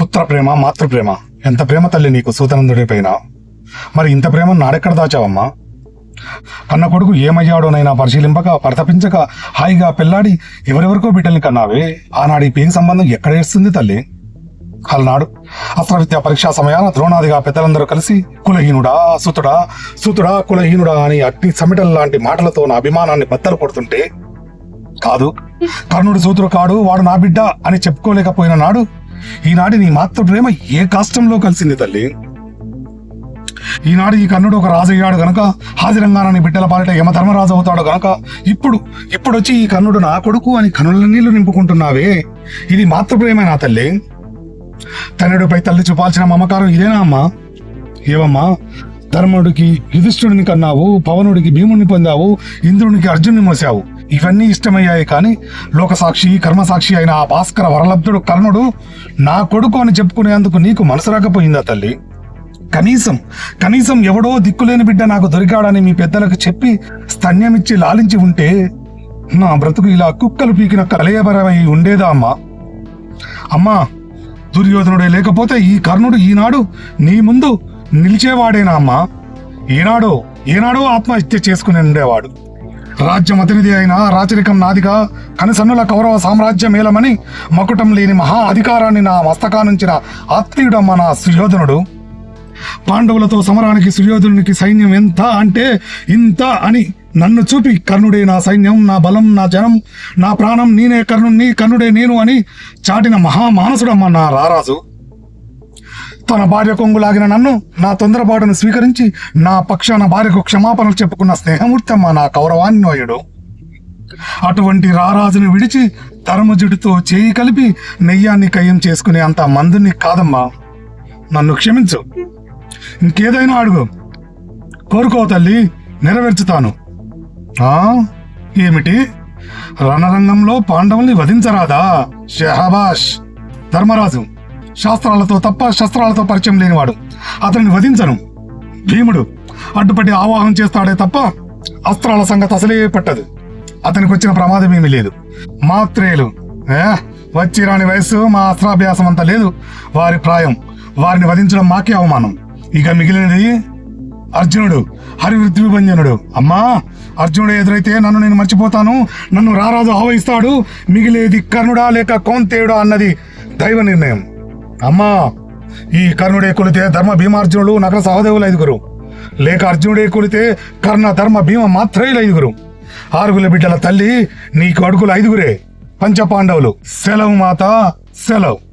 పుత్ర ప్రేమ మాతృ ప్రేమ. ఎంత ప్రేమ తల్లి నీకు సూతనందుడి పైన? మరి ఇంత ప్రేమ నాడెక్కడ దాచావమ్మా? కన్న కొడుకు ఏమయ్యాడోనైనా పరిశీలింపక పరితపించక హాయిగా పెళ్ళాడి ఎవరెవరికో బిడ్డల్ని కన్నావే? ఆనాడు ఈ పేగు సంబంధం ఎక్కడ ఏడుస్తుంది తల్లి? అలనాడు అస్త్రవిద్యా పరీక్షా సమయాన ద్రోణాదిగా పెద్దలందరూ కలిసి కులహీనుడా సుతుడా సుతుడా కులహీనుడా అని అగ్ని సమిటల్ లాంటి మాటలతో నా అభిమానాన్ని బద్దలు కొడుతుంటే కాదు కర్ణుడు సూతుడు కాడు వాడు నా బిడ్డ అని చెప్పుకోలేకపోయిన నాడు ఈనాడు నీ మాతృ ప్రేమ ఏ కాష్టంలో కలిసింది తల్లి? ఈనాడు ఈ కర్ణుడు ఒక రాజు అయ్యాడు గనక హాజరంగానని బిడ్డల పాలిట యమధర్మరాజు అవుతాడు గనక ఇప్పుడు ఇప్పుడు వచ్చి ఈ కర్ణుడు నా కొడుకు అని కనుల నీళ్ళు నింపుకుంటున్నావే? ఇది మాతృప్రేమే నా తల్లి? తనుడిపై తల్లి చూపాల్సిన మమకారం ఇదేనా అమ్మా? ఏవమ్మా ధర్ముడికి యుధిష్ఠుడిని కన్నావు పవనుడికి భీముడిని పొందావు ఇంద్రునికి అర్జున్ని మోసావు. ఇవన్నీ ఇష్టమయ్యాయి కానీ లోకసాక్షి కర్మసాక్షి అయిన ఆ భాస్కర వరలబ్ధుడు కర్ణుడు నా కొడుకు అని చెప్పుకునేందుకు నీకు మనసు రాకపోయిందా తల్లి? కనీసం కనీసం ఎవడో దిక్కులేని బిడ్డ నాకు దొరికాడని మీ పెద్దలకు చెప్పి స్తన్యమిచ్చి లాలించి ఉంటే నా బ్రతుకు ఇలా కుక్కలు పీకిన కలయబరమై ఉండేదా అమ్మా? అమ్మా దుర్యోధనుడే లేకపోతే ఈ కర్ణుడు ఈనాడు నీ ముందు నిలిచేవాడేనా అమ్మా? ఈనాడో ఏనాడో ఆత్మహత్య చేసుకుని ఉండేవాడు. రాజ్యం అతనిది అయిన రాచరికం నాదిగా కనసన్నుల కౌరవ సామ్రాజ్యం మేలమని మకుటం లేని మహా అధికారాన్ని నా మస్తకానుంచిన ఆత్మీయుడమ్మ నా సుయోధనుడు పాండవులతో సమరానికి సుయోధనునికి సైన్యం ఎంత అంటే ఇంత అని నన్ను చూపి కర్ణుడే నా సైన్యం నా బలం నా జనం నా ప్రాణం నేనే కర్ణుణ్ణి కర్ణుడే నేను అని చాటిన మహామానసుడమ్మ నా రారాజు. తన భార్య కొంగులాగిన నన్ను నా తొందరపాటును స్వీకరించి నా పక్షాన భార్యకు క్షమాపణలు చెప్పుకున్న స్నేహమూర్తమ్మ నా కౌరవాన్వయుడు. అటువంటి రారాజును విడిచి తరముజుడితో చేయి కలిపి నెయ్యాన్ని కయ్యం చేసుకునే అంత మందుని కాదమ్మా. నన్ను క్షమించు. ఇంకేదైనా అడుగు. కోరుకో తల్లి నెరవేర్చుతాను. ఏమిటి? రణరంగంలో పాండవుల్ని వధించరాదా? షహబాష్ ధర్మరాజు! శాస్త్రాలతో తప్ప శస్త్రాలతో పరిచయం లేనివాడు. అతన్ని వధించను. భీముడు అడ్డుపట్టి ఆవాహం చేస్తాడే తప్ప అస్త్రాల సంగతి అసలే పట్టదు. అతనికి వచ్చిన ప్రమాదం ఏమీ లేదు. మాత్రేలు. ఏ? వచ్చి రాని వయస్సు మా అస్త్రాభ్యాసం అంతా లేదు. వారి ప్రాయం వారిని వధించడం మాకే అవమానం. ఇక మిగిలినది అర్జునుడు హరివృద్ధి అమ్మా అర్జునుడు ఎదురైతే నన్ను నేను మర్చిపోతాను. నన్ను రారాజు ఆవహిస్తాడు. మిగిలేది కర్ణుడా లేక కౌంతేయుడా అన్నది దైవ నిర్ణయం. అమ్మా ఈ కర్ణుడే కొలితే ధర్మ భీమార్జునుడు నగర సహదేవులు ఐదుగురు. లేక అర్జునుడే కొలితే కర్ణ ధర్మ భీమ మాత్రేయులు ఐదుగురు. ఆరుగుల బిడ్డల తల్లి నీకు అడుగులు ఐదుగురే. పంచపాండవులు సెలవు మాత సెలవు.